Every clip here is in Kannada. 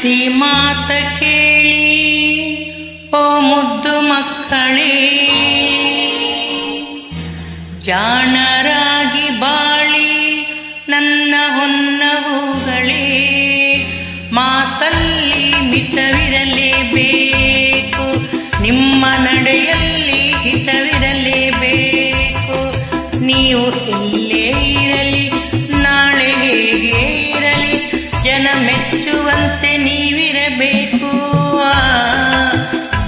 ಬುದ್ಧಿ ಮಾತ ಕೇಳಿ, ಓ ಮುದ್ದು ಮಕ್ಕಳೇ. ಜಾಣರಾಗಿ ಬಾಳಿ ನನ್ನ ಹೊನ್ನ ಹೂಗಳೇ. ಮಾತಲ್ಲಿ ಮಿತವಿರಲೇಬೇಕು, ನಿಮ್ಮ ನಡೆಯಲ್ಲಿ ಹಿತವಿರಲೇಬೇಕು. ನೀವು ಮೆಚ್ಚುವಂತೆ ನೀವಿರಬೇಕು.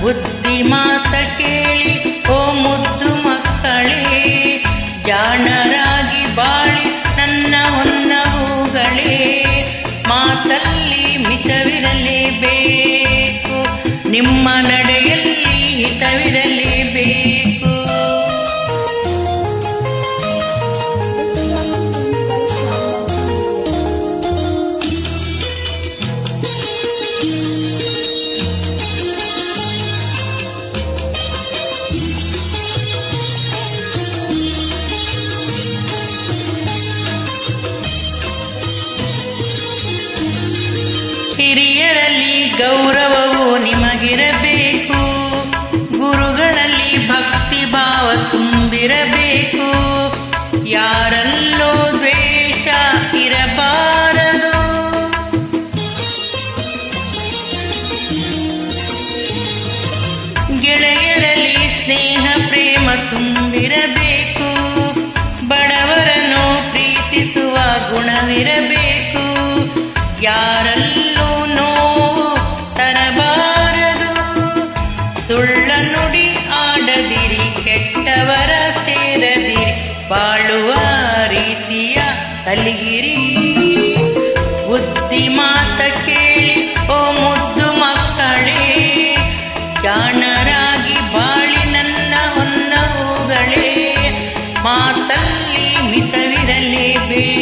ಬುದ್ಧಿ ಮಾತ ಕೇಳಿ, ಓ ಮುದ್ದು ಮಕ್ಕಳೇ, ಜಾಣರಾಗಿ ಬಾಳಿ ನನ್ನ ಹೊನ್ನ ಹೂಗಳೇ ಮಾತಲ್ಲಿ ಮಿತವಿರಲೇಬೇಕು. ನಿಮ್ಮ ನಡೆಯಲ್ಲಿ ಗೌರವವು ನಿಮಗಿರಬೇಕು. ಕಲಿಯಿರಿ ಬುದ್ಧಿ ಮಾತ ಕೇಳಿ ಓ ಮುದ್ದು ಮಕ್ಕಳೇ. ಜಾಣರಾಗಿ ಬಾಳಿ ನನ್ನ ಹೊನ್ನ ಹೂಗಳೇ ಮಾತಲ್ಲಿ ಮಿತವಿರಲೇಬೇಕು.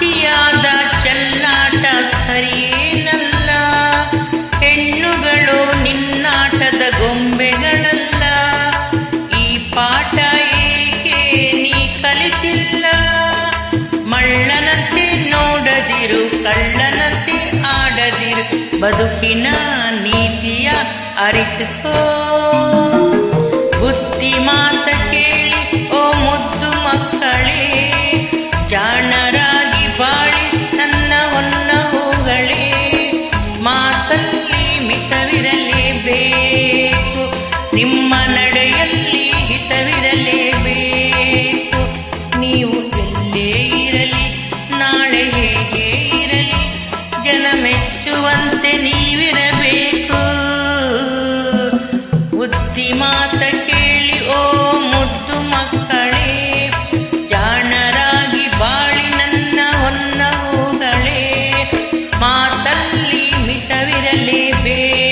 ಅತಿಯಾದ ಚೆಲ್ಲಾಟ ಸರಿಯೇನಲ್ಲ. ಹೆಣ್ಣುಗಳು ನಿನ್ನಾಟದ ಗೊಂಬೆಗಳಲ್ಲ. ಈ ಪಾಠ ಏಕೆ ನೀ ಕಲಿತಿಲ್ಲ? ಮಳ್ಳನಂತೆ ನೋಡದಿರು, ಕಳ್ಳನಂತೆ ಆಡದಿರು. ಬದುಕಿನ ನೀತಿಯ ಅರಿತುಕೋ ಮೆಚ್ಚುವಂತೆ ನೀವಿರಬೇಕು. ಬುದ್ಧಿ ಮಾತ ಕೇಳಿ, ಓ ಮುದ್ದು ಮಕ್ಕಳೇ, ಜಾಣರಾಗಿ ಬಾಳಿ ನನ್ನ ಹೊನ್ನ ಹೂಗಳೇ ಮಾತಲ್ಲಿ ಮಿತವಿರಲೇಬೇಕು.